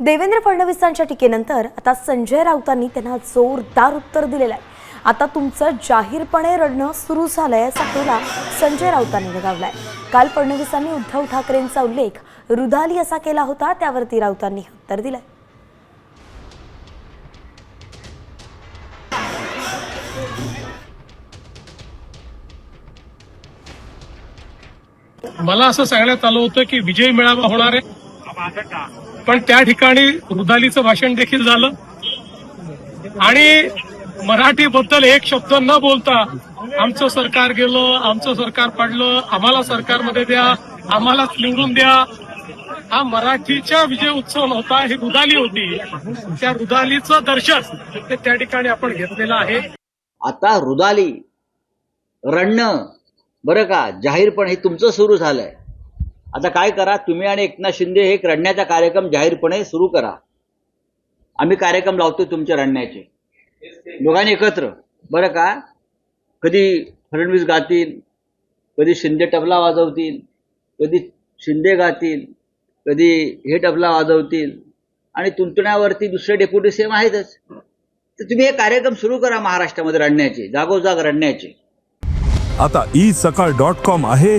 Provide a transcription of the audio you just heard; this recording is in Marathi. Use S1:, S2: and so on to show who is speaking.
S1: देवेंद्र फडणवीसांच्या टीकेनंतर आता संजय राऊतांनी त्यांना जोरदार उत्तर दिलेलं आहे. आता तुमचं जाहीरपणे रडणं सुरू झालंय असा टोला संजय राऊतांनी लगावलाय. काल फडणवीसांनी उद्धव ठाकरेंचा उल्लेख रुदाली असा केला होता त्यावरती राऊतांनी उत्तर दिलंय.
S2: मला असं सांगण्यात आलं होतं की विजय मेळावा होणार आहे. पण त्या ठिकाणी रुदालीचं भाषण देखील झालं. आणि मराठीबद्दल एक शब्द न बोलता आमचं सरकार गेलं आमचं सरकार पडलं आम्हाला सरकारमध्ये द्या आम्हालाच निवडून द्या. हा मराठीच्या विजय उत्सव नव्हता ही रुदाली होती. त्या रुदालीचं दर्शन ते त्या ठिकाणी आपण घेतलेलं आहे.
S3: आता रुदाली रडणं बरं का जाहीरपणे हे तुमचं सुरू झालंय. आता काय करा तुम्ही आणि एकनाथ शिंदे हे एक रडण्याचा कार्यक्रम जाहीरपणे सुरू करा. आम्ही कार्यक्रम लावतो तुमच्या रडण्याचे. दोघांनी एकत्र. बरं का? कधी फडणवीस गातील कधी शिंदे तबला वाजवतील कधी शिंदे गातील कधी हे तबला वाजवतील आणि तुंतण्यावरती दुसरे डेप्युटी सेम आहेतच. तर तुम्ही हे कार्यक्रम सुरू करा महाराष्ट्रामध्ये रडण्याचे जागोजाग रडण्याचे.
S4: आता ई सकाळ डॉट कॉम आहे.